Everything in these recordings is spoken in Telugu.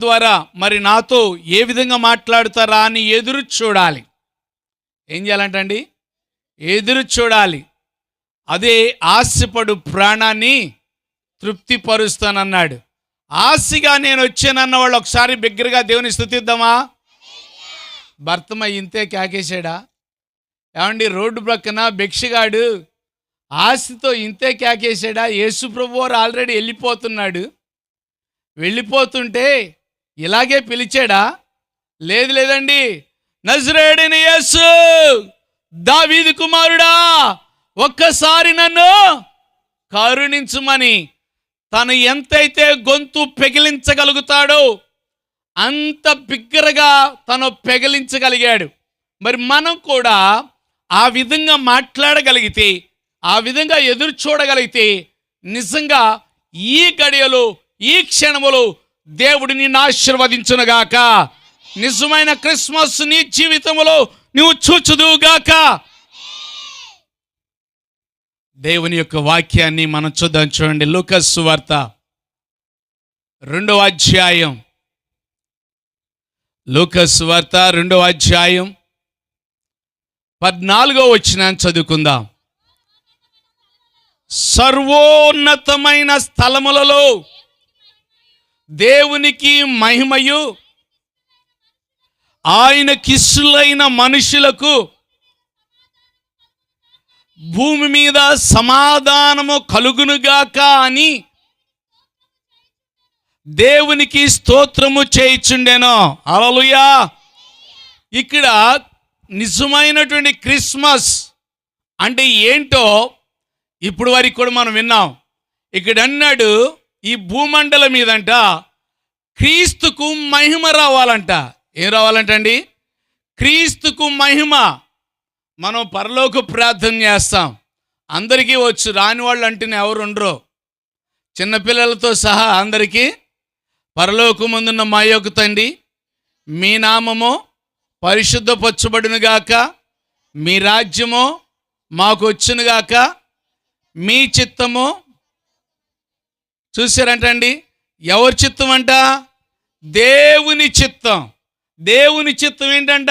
ద్వారా మరి నాతో ఏ విధంగా మాట్లాడుతారా అని ఎదురు చూడాలి. ఏం చేయాలంటండి? ఎదురు చూడాలి. అదే ఆశపడు ప్రాణాన్ని తృప్తిపరుస్తానన్నాడు. ఆశగా నేను వచ్చానన్న వాళ్ళు ఒకసారి బిగ్గరగా దేవుని స్థుతిద్దామా? భర్తమ ఇంతే కేకేశాడా ఏమండి రోడ్డు ప్రక్కన భిక్షగాడు ఆస్తితో ఇంతే కేకేశాడా యేసు ప్రభువారు ఆల్రెడీ వెళ్ళిపోతున్నాడు. వెళ్ళిపోతుంటే ఇలాగే పిలిచాడా? లేదు లేదండి. నజరేడిని యేసు దావీది కుమారుడా ఒక్కసారి నన్ను కరుణించుమని తను ఎంతైతే గొంతు పెగిలించగలుగుతాడో అంత బిగ్గరగా తను పెగిలించగలిగాడు. మరి మనం కూడా ఆ విధంగా మాట్లాడగలిగితే ఆ విధంగా ఎదురు చూడగలిగితే నిజంగా ఈ గడియలో ఈ క్షణములో దేవుడు నిన్ను ఆశీర్వదించునుగాక. నిజమైన క్రిస్మస్ నీ జీవితంలో నువ్వు చూచుదువుగాక. దేవుని యొక్క వాక్యాన్ని మనం చూద్దాం చూడండి. లూకస్ వార్త రెండవ అధ్యాయం. లూకస్ వార్త రెండవ అధ్యాయం పద్నాలుగో వచ్చిన చదువుకుందాం. సర్వోన్నతమైన స్థలములలో దేవునికి మహిమయు ఆయన కిస్సులైన మనుషులకు భూమి మీద సమాధానము కలుగునుగాక అని దేవునికి స్తోత్రము చేయిచుండెను. అలలుయా ఇక్కడ నిజమైనటువంటి క్రిస్మస్ అంటే ఏంటో ఇప్పుడు వరకు కూడా మనం విన్నాం. ఇక్కడ అన్నాడు ఈ భూమండలం మీదంట క్రీస్తుకు మహిమ రావాలంట. ఏం రావాలంటండి? క్రీస్తుకు మహిమ. మనం పరలోక ప్రార్థన చేస్తాం. అందరికీ వచ్చు రాని వాళ్ళు అంటేనే ఎవరు ఉండరు. చిన్నపిల్లలతో సహా అందరికీ పరలోకముందున్న మా యొక్క తండ్రి మీ నామము పరిశుద్ధపరచబడినగాక మీ రాజ్యము మాకు వచ్చినగాక మీ చిత్తము చూసారంటండి ఎవరి చిత్తం అంట దేవుని చిత్తం. దేవుని చిత్తం ఏంటంట?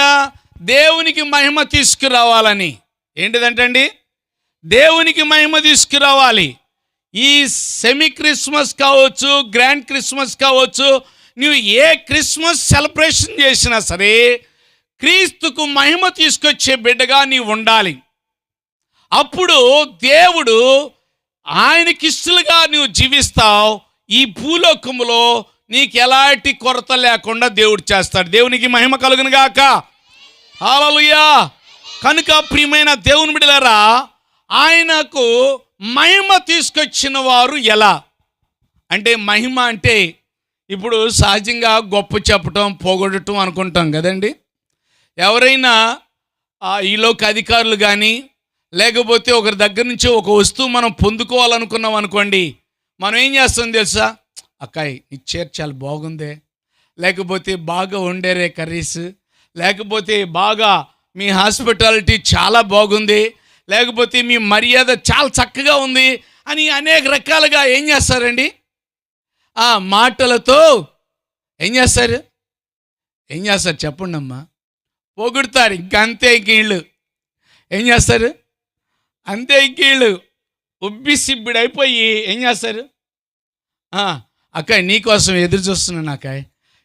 దేవునికి మహిమ తీసుకురావాలని. ఏంటిదంటండి? దేవునికి మహిమ తీసుకురావాలి. ఈ సెమీ క్రిస్మస్ కావచ్చు గ్రాండ్ క్రిస్మస్ కావచ్చు నువ్వు ఏ క్రిస్మస్ సెలబ్రేషన్ చేసినా సరే క్రీస్తుకు మహిమ తీసుకొచ్చే బిడ్డగా నీవు ఉండాలి. అప్పుడు దేవుడు ఆయనకిస్తులుగా నువ్వు జీవిస్తావు ఈ భూలోకములో నీకు ఎలాంటి కొరత లేకుండా దేవుడు చేస్తాడు. దేవునికి మహిమ కలుగును గాక. హాలలుయా కనుక ప్రియమైన దేవుని బిడలరా ఆయనకు మహిమ తీసుకొచ్చిన వారు ఎలా? అంటే మహిమ అంటే ఇప్పుడు సహజంగా గొప్ప చెప్పటం పోగొట్టడం అనుకుంటాం కదండి. ఎవరైనా ఈలోక అధికారులు కానీ లేకపోతే ఒకరి దగ్గర నుంచి ఒక వస్తువు మనం పొందుకోవాలనుకున్నాం అనుకోండి మనం ఏం చేస్తాం తెలుసా? అక్కాయి నీ చీర చాలా బాగుందే. లేకపోతే బాగా వండేరే కర్రీస్. లేకపోతే బాగా మీ హాస్పిటాలిటీ చాలా బాగుంది. లేకపోతే మీ మర్యాద చాలా చక్కగా ఉంది అని అనేక రకాలుగా ఏం చేస్తారండి? ఆ మాటలతో ఏం చేస్తారు? ఏం చేస్తారు? చెప్పండి అమ్మా పొగుడతారు. ఇంకంతే ఇంకీళ్ళు ఏం చేస్తారు? అంతే ఇంకీళ్ళు ఉబ్బి సిబ్బిడైపోయి ఏం చేస్తారు? అక్క అక్కాయ్ నీకోసం ఎదురు చూస్తున్నాను అక్కాయ్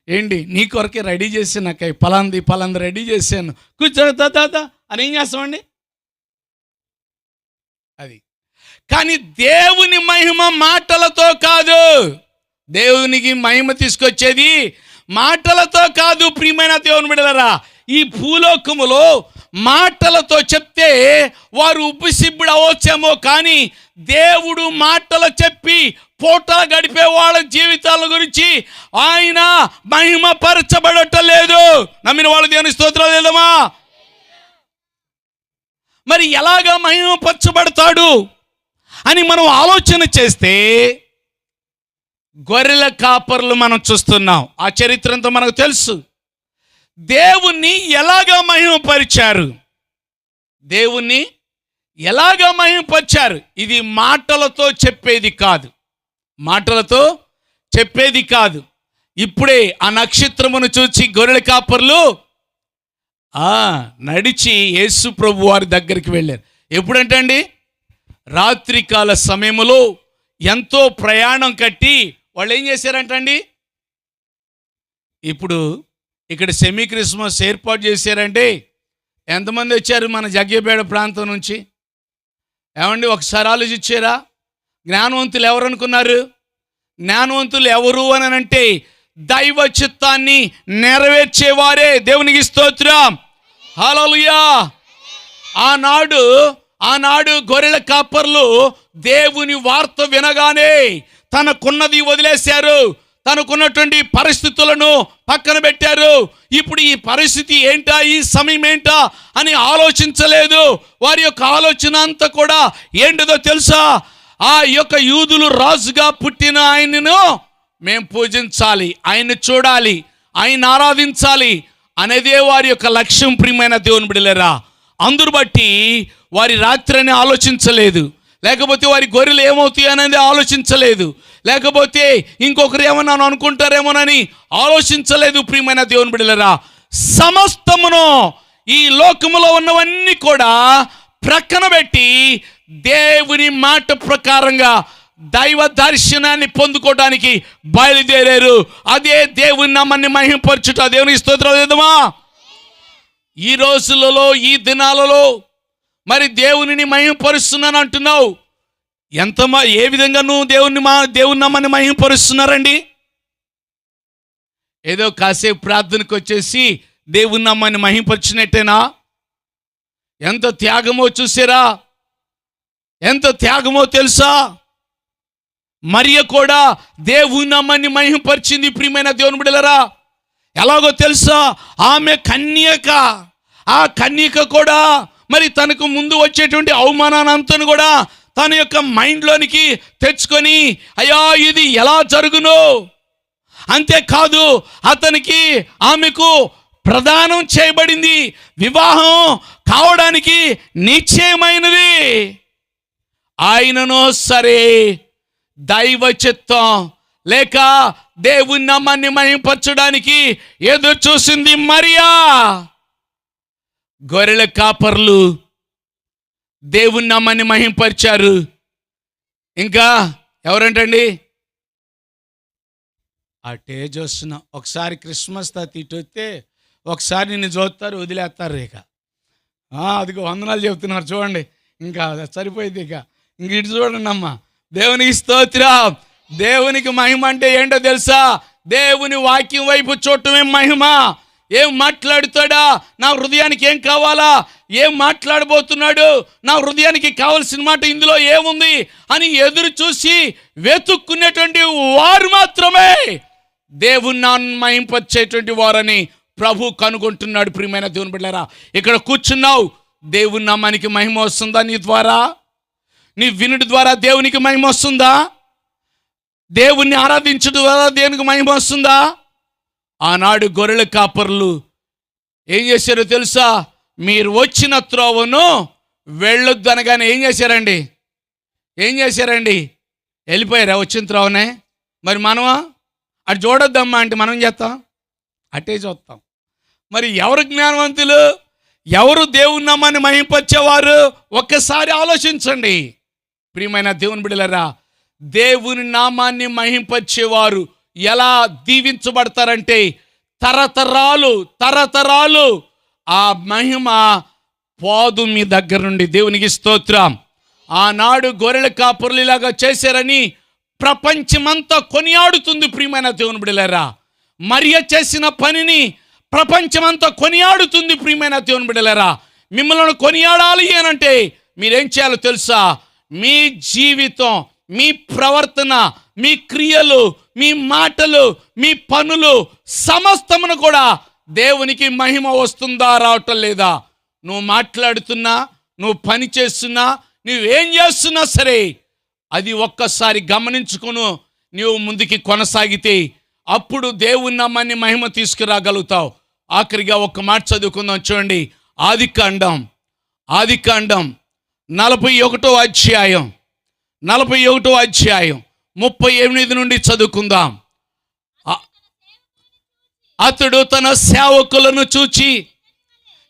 ఏంటి నీ కొరకే రెడీ చేసాను అక్కాయ్ పలాంది పలాంది రెడీ చేశాను. కూర్చో తాత అని ఏం చేస్తామండి? అది. కానీ దేవుని మహిమ మాటలతో కాదు. దేవునికి మహిమ తీసుకొచ్చేది మాటలతో కాదు ప్రియమైన దేవుని బిడలరా ఈ భూలోకములో మాటలతో చెప్తే వారు ఉబ్బిసిబ్బుడు అవ్వచ్చేమో కానీ దేవుడు మాటలు చెప్పి పూట గడిపే వాళ్ళ జీవితాల గురించి ఆయన మహిమ పరచబడటం లేదు నమ్మిన వాళ్ళ దేవుని స్తోత్రాలు లేదమ్మా మరి ఎలాగా మహిమపరచబడతాడు అని మనం ఆలోచన చేస్తే గొర్రెల కాపర్లు మనం చూస్తున్నాం. ఆ చరిత్రంతో మనకు తెలుసు. దేవుణ్ణి ఎలాగా మహిమపరిచారు? దేవుణ్ణి ఎలాగా మహిమపరిచారు? ఇది మాటలతో చెప్పేది కాదు. మాటలతో చెప్పేది కాదు. ఇప్పుడే ఆ నక్షత్రమును చూచి గొర్రెల కాపర్లు నడిచి యేసు ప్రభు వారి దగ్గరికి వెళ్ళారు. ఎప్పుడంటే అండి? రాత్రికాల సమయంలో ఎంతో ప్రయాణం కట్టి వాళ్ళు ఏం చేశారంటండి? ఇప్పుడు ఇక్కడ సెమీ క్రిస్మస్ ఏర్పాటు చేశారండి ఎంతమంది వచ్చారు మన జగ్గేపేట ప్రాంతం నుంచి? ఏమండి ఒకసారి ఆలోచించారా? జ్ఞానవంతులు ఎవరు అనుకున్నారు? జ్ఞానవంతులు ఎవరు అని అంటే దైవ చిత్తాన్ని నెరవేర్చేవారే. దేవునికి స్తోత్రం. హల్లెలూయా. ఆనాడు ఆనాడు గొర్రెల కాపర్లు దేవుని వార్త వినగానే తనకున్నది వదిలేశారు. తనకున్నటువంటి పరిస్థితులను పక్కన పెట్టారు. ఇప్పుడు ఈ పరిస్థితి ఏంటా? ఈ సమయం ఏంటా? అని ఆలోచించలేదు. వారి యొక్క ఆలోచన అంతా కూడా ఏంటిదో తెలుసా? ఆ యొక్క యూదులు రాజుగా పుట్టిన ఆయనను మేము పూజించాలి. ఆయన్ని చూడాలి. ఆయన ఆరాధించాలి అనేదే వారి యొక్క లక్ష్యం ప్రియమైన దేవుని బిడలేరా అందరు బట్టి వారి రాత్రిని ఆలోచించలేదు. లేకపోతే వారి గొర్రెలు ఏమవుతాయి అనేది ఆలోచించలేదు. లేకపోతే ఇంకొకరు ఏమన్నా అనుకుంటారేమోనని ఆలోచించలేదు ప్రియమైన దేవుని బిడలరా సమస్తమును ఈ లోకములో ఉన్నవన్నీ కూడా ప్రక్కన పెట్టి దేవుని మాట ప్రకారంగా దైవ దర్శనాన్ని పొందుకోవడానికి బయలుదేరారు. అదే దేవుని నామాన్ని మహింపరచుట దేవుని స్తోత్రం లేదమా ఈ రోజులలో ఈ దినాలలో మరి దేవునిని మహింపరుస్తున్నాను అంటున్నావు. ఎంత ఏ విధంగా నువ్వు దేవుణ్ణి మా దేవుని నమ్మని మహింపరుస్తున్నారండి? ఏదో కాసేపు ప్రార్థనకు వచ్చేసి దేవుని నమ్మని మహింపరిచినట్టేనా? ఎంత త్యాగమో చూసారా? ఎంత త్యాగమో తెలుసా? మరియ కూడా దేవుని నమ్మని మహింపరిచింది ప్రియమైన దేవుని బిడలరా ఎలాగో తెలుసా? ఆమె కన్యక ఆ కన్యక కూడా మరి తనకు ముందు వచ్చేటువంటి అవమానాన్ని అంతను కూడా తన యొక్క మైండ్లోనికి తెచ్చుకొని అయ్యా ఇది ఎలా జరుగును? అంతేకాదు అతనికి ఆమెకు ప్రదానం చేయబడింది వివాహం కావడానికి నిశ్చయమైనది. ఆయనను సరే దైవ చిత్తం లేక దేవుని నమ్మాన్ని మహింపరచడానికి ఎదురు చూసింది మరియా. గొర్రెల కాపర్లు దేవుని నమ్మని మహింపరిచారు. ఇంకా ఎవరంటండి? అటే చూస్తున్నా ఒకసారి క్రిస్మస్ తాత ఇటు వస్తే ఒకసారి నిన్ను చూస్తారు వదిలేస్తారు ఇక. ఆ, అదిగో వందనాలు చెప్తున్నారు చూడండి. ఇంకా సరిపోయింది ఇక. ఇంక ఇటు చూడండి అమ్మ. దేవునికి స్తోత్రం. దేవునికి మహిమ అంటే ఏంటో తెలుసా? దేవుని వాక్యం వైపు చూడటమే మహిమ. ఏం మాట్లాడుతాడా? నా హృదయానికి ఏం కావాలా? ఏం మాట్లాడబోతున్నాడు? నా హృదయానికి కావలసిన మాట ఇందులో ఏముంది? అని ఎదురు చూసి వెతుక్కునేటువంటి వారు మాత్రమే. దేవుణ్ణి అన్మయింపచ్చేటువంటి వారని ప్రభు కనుగొంటున్నాడు. ప్రియమైన దేవుని బిడ్డారా ఇక్కడ కూర్చున్నావు. దేవుని నామానికి మహిమ వస్తుందా నీ ద్వారా? నీ వినుడి ద్వారా దేవునికి మహిమ వస్తుందా? దేవుణ్ణి ఆరాధించడం ద్వారా దేవునికి మహిమ వస్తుందా? ఆనాడు గొర్రెల కాపర్లు ఏం చేశారో తెలుసా? మీరు వచ్చిన త్రోవను వెళ్ళొద్దు అనగానే ఏం చేశారండి? ఏం చేశారండి? వెళ్ళిపోయారా వచ్చిన త్రోవనే? మరి మనమా? అటు చూడొద్దమ్మా అంటే మనం చేస్తాం? అటే చూస్తాం. మరి ఎవరు జ్ఞానవంతులు? ఎవరు దేవుని నామాన్ని మహింపచ్చేవారు ఒక్కసారి ఆలోచించండి. ప్రియమైన దేవుని బిడలరా దేవుని నామాన్ని మహింపచ్చేవారు ఎలా దీవించబడతారంటే తరతరాలు తరతరాలు ఆ మహిమ పాదు మీ దగ్గర నుండి. దేవునికి స్తోత్రం. ఆనాడు గొర్రెల కాపురులు ఇలాగా చేశారని ప్రపంచమంతా కొనియాడుతుంది ప్రియమైన దేవుని బిడలేరా. మరియ చేసిన పనిని ప్రపంచమంతా కొనియాడుతుంది ప్రియమైన దేవుని బిడలేరా. మిమ్మల్ని కొనియాడాలి అనంటే మీరేం చేయాలో తెలుసా? మీ జీవితం మీ ప్రవర్తన మీ క్రియలు మీ మాటలు మీ పనులు సమస్తమును కూడా దేవునికి మహిమ వస్తుందా రావటం లేదా? నువ్వు మాట్లాడుతున్నా నువ్వు పని చేస్తున్నా నువ్వేం చేస్తున్నా సరే అది ఒక్కసారి గమనించుకును నీవు ముందుకి కొనసాగితే అప్పుడు దేవుని నమ్మని మహిమ తీసుకురాగలుగుతావు. ఆఖరిగా ఒక మాట చదువుకుందాం చూడండి. ఆది కాండం ఆది కాండం నలభై ఒకటో అధ్యాయం నలభై ఒకటో అధ్యాయం. ముప్పై ఎనిమిది నుండి చదువుకుందాం. అతడు తన సేవకులను చూచి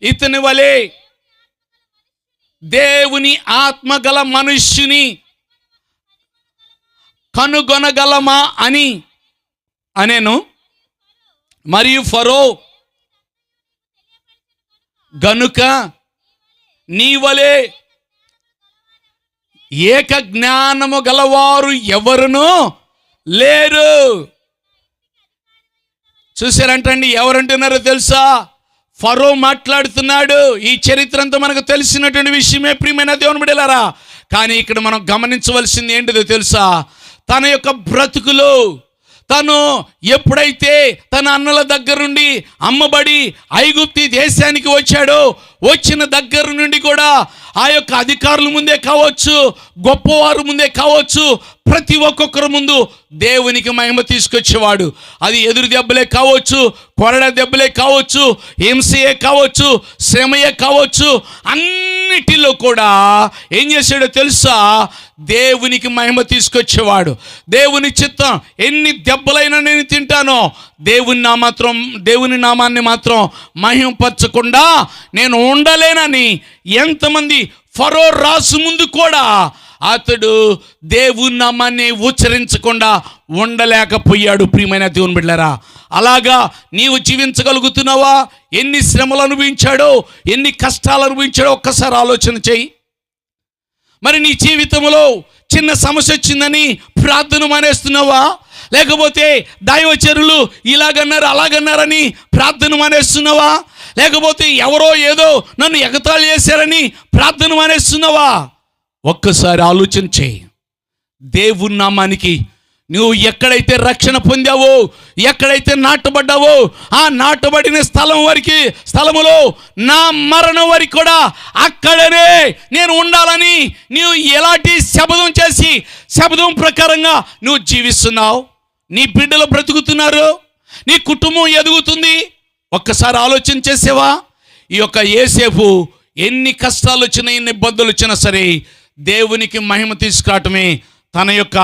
ఇతని వలె దేవుని ఆత్మగల మనుష్యుని కనుగొనగలమా అని అనేను. మరియు ఫరో గనుక నీవలే ఏక జ్ఞానము గలవారు ఎవరును లేరు. చూసారంటండి ఎవరంటున్నారో తెలుసా? ఫరో మాట్లాడుతున్నాడు. ఈ చరిత్ర అంతా మనకు తెలిసినటువంటి విషయమే ప్రియమైన దేవుని బిడలారా కానీ ఇక్కడ మనం గమనించవలసింది ఏంటిదో తెలుసా? తన యొక్క బ్రతుకులో తను ఎప్పుడైతే తన అన్నల దగ్గర నుండి అమ్మబడి ఐగుప్తి దేశానికి వచ్చాడో వచ్చిన దగ్గర నుండి కూడా ఆ యొక్క అధికారుల ముందే కావచ్చు గొప్పవారు ముందే కావచ్చు ప్రతి ఒక్కొక్కరు ముందు దేవునికి మహిమ తీసుకొచ్చేవాడు. అది ఎదురు దెబ్బలే కావచ్చు కొరడ దెబ్బలే కావచ్చు హింసయే కావచ్చు శ్రమయే కావచ్చు అన్నిటిలో కూడా ఏం చేశాడో తెలుసా? దేవునికి మహిమ తీసుకొచ్చేవాడు. దేవుని చిత్తం ఎన్ని దెబ్బలైనా నేను తింటానో దేవుని మాత్రం దేవుని నామాన్ని మాత్రం మహింపరచకుండా నేను ఉండలేనని ఎంతమంది ఫరో రాసు ముందు కూడా అతడు దేవుని నామాన్ని ఉచ్చరించకుండా ఉండలేకపోయాడు. ప్రియమైన దేవుని బిడ్డలారా అలాగా నీవు జీవించగలుగుతున్నావా? ఎన్ని శ్రమలు అనుభవించాడో ఎన్ని కష్టాలు అనుభవించాడో ఒక్కసారి ఆలోచన చెయ్యి మరి నీ జీవితంలో చిన్న సమస్య వచ్చిందని ప్రార్థన మానేస్తున్నావా? లేకపోతే దైవచరులు ఇలాగన్నారు అలాగన్నారని ప్రార్థన మానేస్తున్నావా? లేకపోతే ఎవరో ఏదో నన్ను ఎగతాళి చేశారని ప్రార్థన మానేస్తున్నావా? ఒక్కసారి ఆలోచన చేయి. దేవుని నామానికి నువ్వు ఎక్కడైతే రక్షణ పొందావో ఎక్కడైతే నాటబడ్డావో ఆ నాటబడిన స్థలం వరకు స్థలములో నా మరణం వరకు కూడా అక్కడనే నేను ఉండాలని నువ్వు ఎలాంటి శబదం చేసి శబదం ప్రకారంగా నువ్వు జీవిస్తున్నావు? నీ బిడ్డలు బ్రతుకుతున్నారు? నీ కుటుంబం ఎదుగుతుంది? ఒక్కసారి ఆలోచన చేసేవా? ఈ యొక్క ఏసేపు ఎన్ని కష్టాలు వచ్చినా ఎన్ని ఇబ్బందులు వచ్చినా సరే దేవునికి మహిమ తీసుకురావటమే తన యొక్క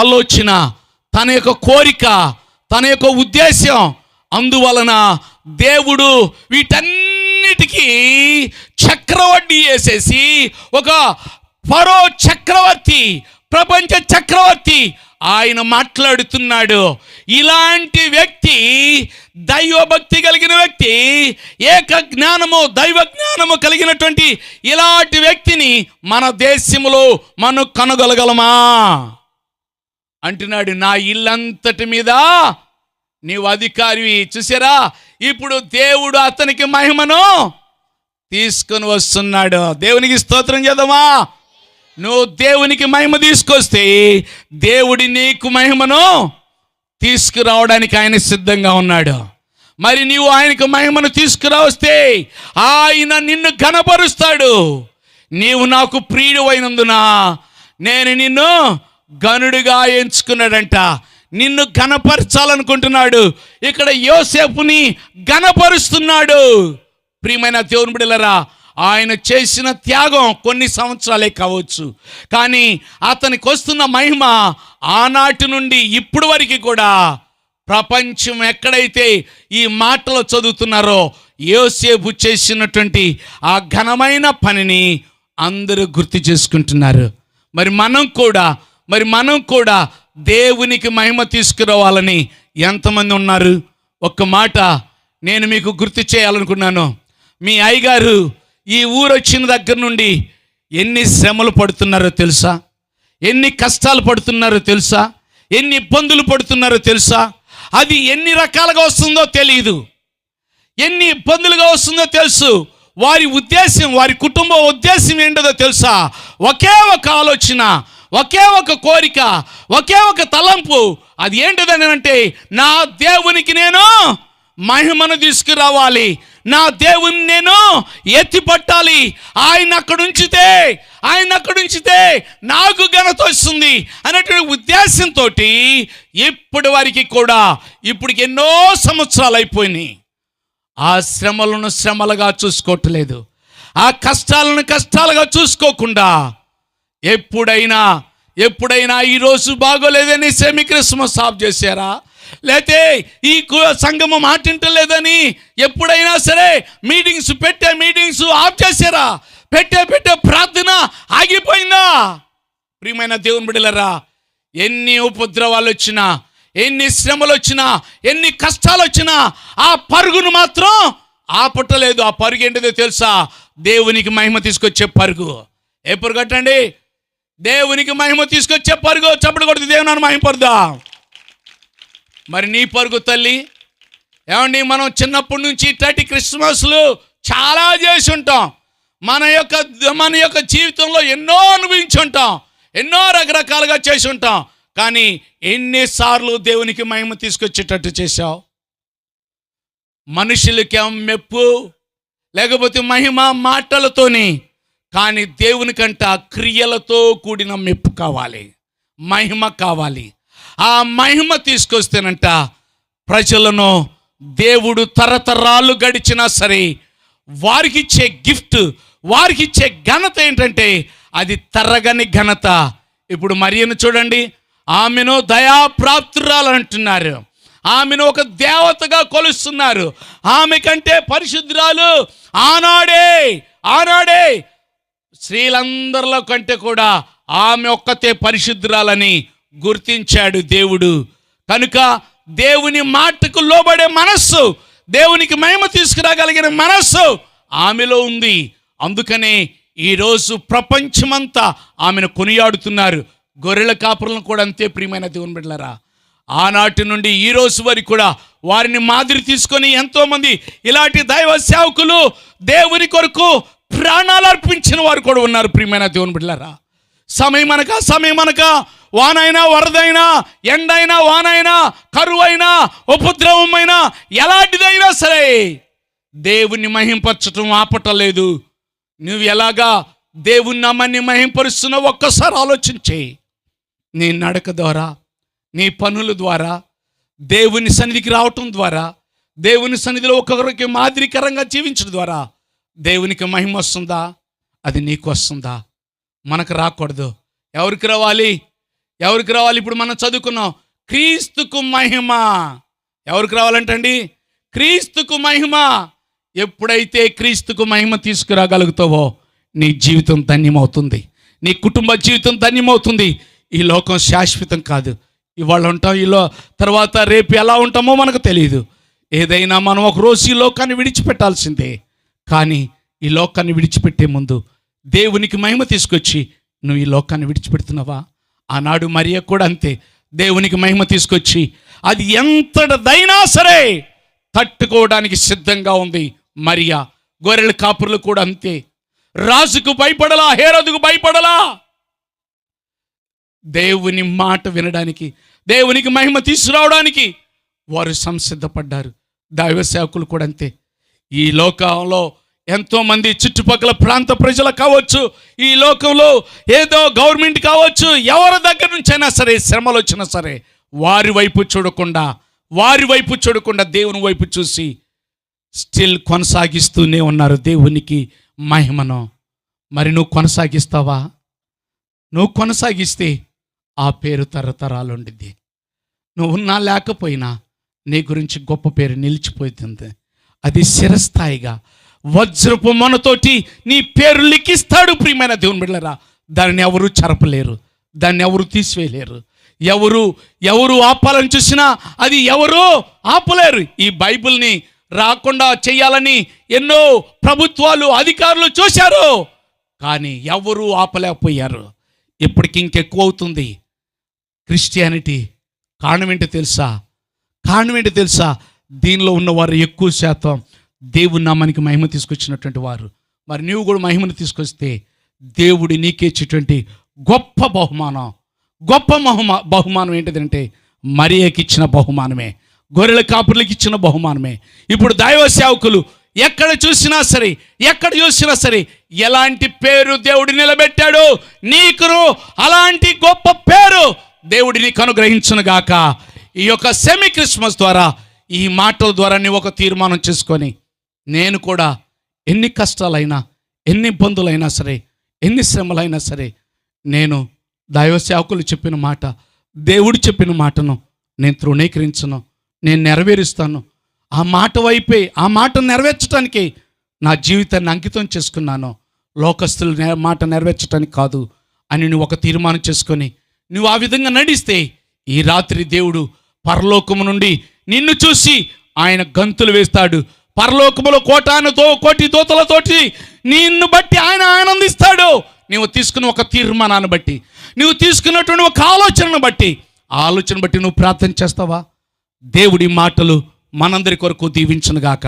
ఆలోచన తన యొక్క కోరిక తన యొక్క ఉద్దేశం అందువలన దేవుడు వీటన్నిటికీ చక్రవడ్డీ వేసేసి ఒక పరో చక్రవర్తి ప్రపంచ చక్రవర్తి ఆయన మాట్లాడుతున్నాడు. ఇలాంటి వ్యక్తి దైవభక్తి కలిగిన వ్యక్తి ఏక జ్ఞానము దైవ జ్ఞానము కలిగినటువంటి ఇలాంటి వ్యక్తిని మన దేశంలో మనం కనుగొలగలమా అంటున్నాడు నా ఇల్లంతటి మీద నీవు అధికారివి చూసారా? ఇప్పుడు దేవుడు అతనికి మహిమను తీసుకొని వస్తున్నాడు. దేవునికి స్తోత్రం చేద్దామా? నువ్వు దేవునికి మహిమ తీసుకొస్తే దేవుడి నీకు మహిమను తీసుకురావడానికి ఆయన సిద్ధంగా ఉన్నాడు. మరి నీవు ఆయనకు మహిమను తీసుకురావస్తే ఆయన నిన్ను ఘనపరుస్తాడు. నీవు నాకు ప్రియుడైనందున నేను నిన్ను గనుడిగా ఎంచుకున్నాడంట. నిన్ను ఘనపరచాలనుకుంటున్నాడు. ఇక్కడ యోసేపుని ఘనపరుస్తున్నాడు. ప్రియమైన దేవుని బిడలరా ఆయన చేసిన త్యాగం కొన్ని సంవత్సరాలే కావచ్చు. కానీ అతనికి వస్తున్న మహిమ ఆనాటి నుండి ఇప్పుడు వరకు కూడా ప్రపంచం ఎక్కడైతే ఈ మాటలు చదువుతున్నారో యోసేపు చేసినటువంటి ఆ ఘనమైన పనిని అందరూ గుర్తు చేసుకుంటున్నారు. మరి మనం కూడా మరి మనం కూడా దేవునికి మహిమ తీసుకురావాలని ఎంతమంది ఉన్నారు? ఒక్క మాట నేను మీకు గుర్తు చేయాలనుకున్నాను. మీ అయ్యగారు ఈ ఊరు వచ్చిన దగ్గర నుండి ఎన్ని శ్రమలు పడుతున్నారో తెలుసా? ఎన్ని కష్టాలు పడుతున్నారో తెలుసా? ఎన్ని ఇబ్బందులు పడుతున్నారో తెలుసా? అది ఎన్ని రకాలుగా వస్తుందో తెలియదు ఎన్ని ఇబ్బందులుగా వస్తుందో తెలుసు. వారి ఉద్దేశం వారి కుటుంబ ఉద్దేశం ఏంటో తెలుసా? ఒకే ఒక ఆలోచన ఒకే ఒక కోరిక ఒకే ఒక తలంపు. అది ఏంటిదని అంటే నా దేవునికి నేను మహిమను తీసుకురావాలి. నా దేవుని నేను ఎత్తిపట్టాలి ఆయన అక్కడ ఉంచితే ఆయన అక్కడ ఉంచితే నాకు ఘనత వస్తుంది అనేటువంటి ఉద్దేశంతో ఇప్పటి వరకు కూడా ఇప్పటికి ఎన్నో సంవత్సరాలు అయిపోయినాయి. ఆ శ్రమలను శ్రమలుగా చూసుకోవట్లేదు. ఆ కష్టాలను కష్టాలుగా చూసుకోకుండా ఎప్పుడైనా ఎప్పుడైనా ఈరోజు బాగోలేదని సెమీ క్రిస్మస్ ఆఫ్ చేశారా? లేతే ఈ సంగమం సంఘము మాటింటలేదని ఎప్పుడైనా సరే మీటింగ్స్ పెట్టే మీటింగ్స్ ఆఫ్ చేశారా? పెట్టే పెట్టే ప్రార్థన ఆగిపోయిందా? ప్రియమైన దేవుని బిడలరా ఎన్ని ఉపద్రవాలు వచ్చినా ఎన్ని శ్రమలు వచ్చినా ఎన్ని కష్టాలు వచ్చినా ఆ పరుగును మాత్రం ఆపట్టలేదు ఆ పరుగు ఏంటిదో తెలుసా? దేవునికి మహిమ తీసుకొచ్చే పరుగు. ఏ పరుగు దేవునికి మహిమ తీసుకొచ్చే పరుగు. చప్పుడు కొడుతు దేవుని మహిమపరుదా మరి నీ పరుగు తల్లి. ఏమండి మనం చిన్నప్పటి నుంచి ఇట్లాంటి క్రిస్మస్లు చాలా చేసి ఉంటాం మన యొక్క మన యొక్క జీవితంలో ఎన్నో అనుభవించి ఉంటాం ఎన్నో రకరకాలుగా చేసి ఉంటాం కానీ ఎన్నిసార్లు దేవునికి మహిమ తీసుకొచ్చేటట్టు చేశావు? మనుషులకేం మెప్పు లేకపోతే మహిమ మాటలతోని. కానీ దేవునికంట క్రియలతో కూడిన మెప్పు కావాలి. మహిమ కావాలి. ఆ మహిమ తీసుకొస్తేనంట ప్రజలను దేవుడు తరతరాలు గడిచినా సరే వారికి ఇచ్చే గిఫ్ట్ వారికి ఇచ్చే ఘనత ఏంటంటే అది తరగని ఘనత. ఇప్పుడు మరియను చూడండి. ఆమెను దయాప్రాప్తురాలు అంటున్నారు. ఆమెను ఒక దేవతగా కొలుస్తున్నారు. ఆమె కంటే పరిశుద్ధురాలు ఆనాడే ఆనాడే స్త్రీలందరిలో కంటే కూడా ఆమె ఒక్కతే పరిశుద్ధురాలని గుర్తించాడు దేవుడు. కనుక దేవుని మాటకు లోబడే మనస్సు దేవునికి మహిమ తీసుకురాగలిగిన మనస్సు ఆమెలో ఉంది. అందుకనే ఈరోజు ప్రపంచమంతా ఆమెను కొనియాడుతున్నారు. గొర్రెల కాపులను కూడా అంతే ప్రియమైన దేవుని బిడ్డలరా. ఆనాటి నుండి ఈ రోజు వరకు కూడా వారిని మాదిరి తీసుకొని ఎంతోమంది ఇలాంటి దైవ సేవకులు దేవుని కొరకు ప్రాణాలు అర్పించిన వారు కూడా ఉన్నారు ప్రియమైన దేవుని బిడ్డలరా. సమయం అనక సమయం అనక వానైనా వరదైనా ఎండైనా వానైనా కరువైనా ఉపద్రవమైనా ఎలాంటిదైనా సరే దేవుణ్ణి మహింపరచటం ఆపటలేదు. నువ్వు ఎలాగా దేవుని నామాన్ని మహింపరుస్తున్నావు ఒక్కసారి ఆలోచించే నీ నడక ద్వారా నీ పనుల ద్వారా దేవుని సన్నిధికి రావటం ద్వారా దేవుని సన్నిధిలో ఒక్కొక్కరికి మాదిరికరంగా జీవించడం ద్వారా దేవునికి మహిమ వస్తుందా? అది నీకు వస్తుందా? మనకు రాకూడదు. ఎవరికి రావాలి? ఎవరికి రావాలి? ఇప్పుడు మనం చదువుకున్నాం. క్రీస్తుకు మహిమ. ఎవరికి రావాలంటండి? క్రీస్తుకు మహిమ. ఎప్పుడైతే క్రీస్తుకు మహిమ తీసుకురాగలుగుతావో నీ జీవితం ధన్యమవుతుంది. నీ కుటుంబ జీవితం ధన్యమవుతుంది. ఈ లోకం శాశ్వతం కాదు. ఇవాళ ఉంటాం ఈలో తర్వాత రేపు ఎలా ఉంటామో మనకు తెలియదు ఏదైనా మనం ఒక రోజు ఈ లోకాన్ని విడిచిపెట్టాల్సిందే. కానీ ఈ లోకాన్ని విడిచిపెట్టే ముందు దేవునికి మహిమ తీసుకొచ్చి నువ్వు ఈ లోకాన్ని విడిచిపెడుతున్నావా? ఆనాడు మరియ కూడా అంతే. దేవునికి మహిమ తీసుకొచ్చి అది ఎంతటిదైనా సరే తట్టుకోవడానికి సిద్ధంగా ఉంది మరియా. గొర్రెల కాపురులు కూడా అంతే. రాజుకు భయపడలా హేరదుకు భయపడలా. దేవుని మాట వినడానికి దేవునికి మహిమ తీసుకురావడానికి వారు సంసిద్ధపడ్డారు. దైవ సేవకులు కూడా అంతే. ఈ లోకంలో ఎంతోమంది చుట్టుపక్కల ప్రాంత ప్రజలు కావచ్చు ఈ లోకంలో ఏదో గవర్నమెంట్ కావచ్చు ఎవరి దగ్గర నుంచైనా సరే శ్రమలు వచ్చినా సరే వారి వైపు చూడకుండా వారి వైపు చూడకుండా దేవుని వైపు చూసి స్టిల్ కొనసాగిస్తూనే ఉన్నారు దేవునికి మహిమను. మరి నువ్వు కొనసాగిస్తావా? నువ్వు కొనసాగిస్తే ఆ పేరు తరతరాలు ఉండిద్ది నువ్వు ఉన్నా లేకపోయినా నీ గురించి గొప్ప పేరు నిలిచిపోతుంది. అది శిరస్థాయిగా వజ్రపు మనతోటి నీ పేరు లిఖిస్తాడు ప్రియమైన దేవుని బిడ్డరా దాన్ని ఎవరు చరపలేరు. దాన్ని ఎవరు తీసివేయలేరు. ఎవరు ఎవరు ఆపాలని చూసినా అది ఎవరు ఆపలేరు. ఈ బైబిల్ని రాకుండా చేయాలని ఎన్నో ప్రభుత్వాలు అధికారులు చూశారు. కానీ ఎవరు ఆపలేకపోయారు. ఇప్పటికి ఇంకెక్కువ అవుతుంది. క్రిస్టియానిటీ కారణం ఏంటో తెలుసా? కారణం ఏంటో తెలుసా? దీనిలో ఉన్నవారు ఎక్కువ శాతం దేవుని నామానికి మహిమ తీసుకొచ్చినటువంటి వారు. మరి నీవు కూడా మహిమను తీసుకొస్తే దేవుడి నీకేచ్చేటువంటి గొప్ప బహుమానం. గొప్ప బహుమా బహుమానం ఏంటిదంటే మరియకి ఇచ్చిన బహుమానమే. గొర్రెల కాపుర్లకి ఇచ్చిన బహుమానమే. ఇప్పుడు దైవ సేవకులు ఎక్కడ చూసినా సరే ఎక్కడ చూసినా సరే ఎలాంటి పేరు దేవుడు నిలబెట్టాడు నీకును అలాంటి గొప్ప పేరు దేవుడిని నీకు గాక. ఈ యొక్క సెమీ క్రిస్మస్ ద్వారా ఈ మాటల ద్వారా నీవు ఒక తీర్మానం చేసుకొని నేను కూడా ఎన్ని కష్టాలైనా ఎన్ని ఇబ్బందులైనా సరే ఎన్ని శ్రమలైనా సరే నేను దైవ సేవకులు చెప్పిన మాట దేవుడు చెప్పిన మాటను నేను తృణీకరించను నేను నెరవేరుస్తాను. ఆ మాట వైపే ఆ మాట నెరవేర్చడానికి నా జీవితాన్ని అంకితం చేసుకున్నాను. లోకస్తుల మాట నెరవేర్చడానికి కాదు అని నువ్వు ఒక తీర్మానం చేసుకొని నువ్వు ఆ విధంగా నడిస్తే ఈ రాత్రి దేవుడు పరలోకము నుండి నిన్ను చూసి ఆయన గంతులు వేస్తాడు. పరలోకములో కోటానుతో కోటి దూతలతోటి నిన్ను బట్టి ఆయన ఆనందిస్తాడు. నీవు తీసుకున్న ఒక తీర్మానాన్ని బట్టి నువ్వు తీసుకున్నటువంటి ఒక ఆలోచనను బట్టి ఆ ఆలోచన బట్టి నువ్వు ప్రార్థన చేస్తావా? దేవుడి మాటలు మనందరి కొరకు దీవించునుగాక.